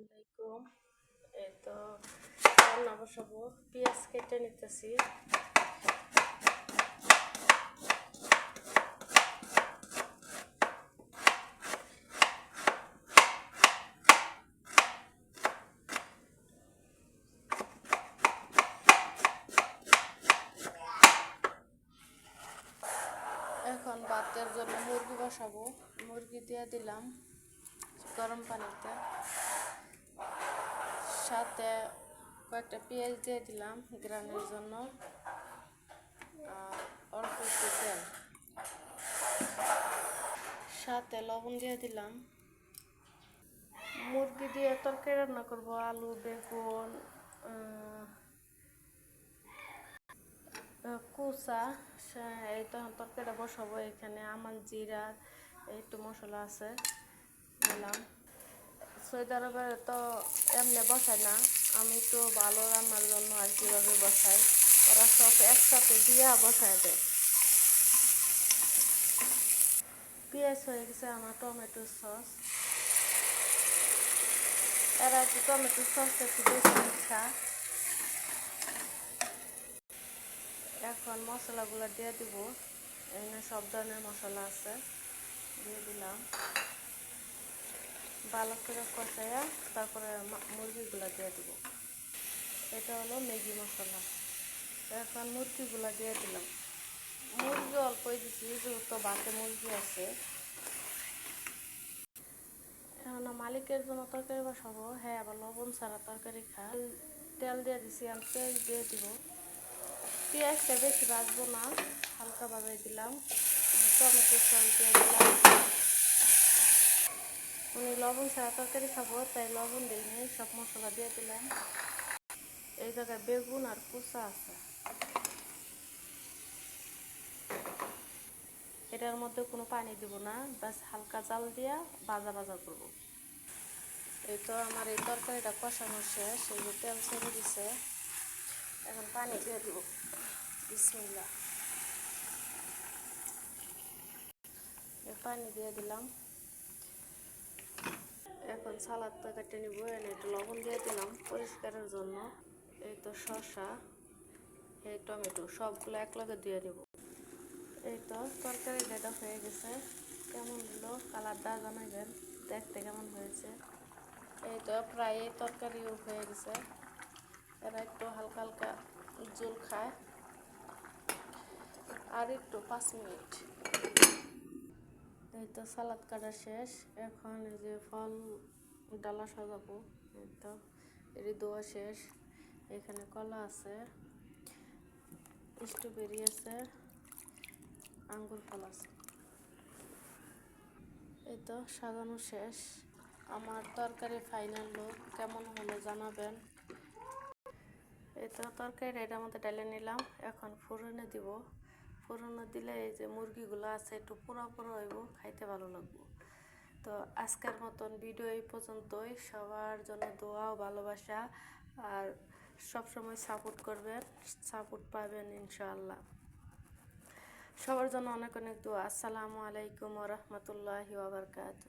আলাইকুম। এই তো রান্না বসাবো। পেঁয়াজ কেটে নিতেছি। এখন ভাতের জন্য মুরগি বসাবো। মুরগি দিয়ে দিলাম গরম পানিতে। সাথে কয়েকটা পেঁয়াজ দিয়ে দিলাম গ্রানের জন্য। আর অল্প একটু তেল। সাথে লবণ দিয়ে দিলাম। মুরগি দিয়ে তরকারি রান্না করব, আলু, বেগুন কুচা। এই তখন তরকারিটা বসাবো এখানে। আমার জিরা একটু মশলা আছে। দিলাম। সৌদি আরবে তো এমনি বসায় না। আমি তো ভালো রান্নার জন্য আর কীভাবে বসাই? ওরা সব একসাথে দিয়া বসায় দেয়। পেঁয়াজ হয়ে গেছে আমার টমেটো সস। এরা একটু টমেটো সস একটু বেশি ইচ্ছা এখন মশলাগুলো দিয়ে দিব। এখানে সব ধরনের মশলা আছে। দিয়ে দিলাম। ভালো করে কষাইয়া তারপরে মুরগিগুলো দিয়ে দিব। এটা হলো ম্যাগি মশলা। এখন মুরগিগুলো দিয়ে দিলাম। মুরগি অল্পই দিছি যেহেতু বাতে মুরগি আছে। এখন মালিকের জন্য তরকারি বসাবো। হ্যাঁ আবার লবণ ছাড়া তরকারি খা। তেল দিয়ে দিছি আমি পেঁয়াজ দিয়ে দিব। পেঁয়াজটা বেশি ভাজবো না, হালকাভাবে দিলাম। টমেটো সস দিয়ে দিলাম। উনি লবণ ছাড়া তরকারি খাব, তাই লবণ দিইনি, সব মশলা দিয়ে দিলাম। এই জায়গায় বেগুন আর কুচা আছে। এটার মধ্যে কোনো পানি দিব না বাস হালকা জাল দিয়া ভাজা ভাজা করব। এই তো আমার এই তরকারিটা কষানো শেষ, এই যে তেল ছেড়ে দিছে। এখন পানি দিয়ে দিব। বিসমিল্লা পানি দিয়ে দিলাম। এখন সালাদটা কেটে নিব, এনে একটু লবণ দিয়ে দিলাম পরিষ্কারের জন্য। এই তো শসা, এই টমেটো, সবগুলো একলগে দিয়ে দেব এই তো তরকারি রেডা হয়ে গেছে, কেমন হলো কালারটা জানাবেন, দেখতে কেমন হয়েছে? এই তো প্রায় তরকারিও হয়ে গেছে। এরা একটু হালকা হালকা জল খায়। আর একটু পাঁচ মিনিট। তো সালাদ কাটা শেষ। এখন এই যে ফল, ডালা সাজাবো। তো এটি দোয়া শেষ। এখানে কলা আছে স্ট্রবেরি আছে, আঙ্গুর ফল আছে। এই তো, সাজানো শেষ। আমার তরকারি ফাইনাল লোক কেমন হলো জানাবেন? এই তো তরকারি এটার মধ্যে ডালে নিলাম। এখন ফোড়নে দিব। ফোড়নে দিলে এই যে মুরগিগুলো আছে একটু পুরো পুরো হইব, খাইতে ভালো লাগবো। তো আজকের মতন ভিডিও এই পর্যন্তই। সবার জন্য দোয়া ও ভালোবাসা আর সবসময় সাপোর্ট করবেন, সাপোর্ট পাবেন ইনশাআল্লাহ। সবার জন্য অনেক অনেক দোয়া। আসসালামু আলাইকুম রহমতুল্লাহি ওবরকাতু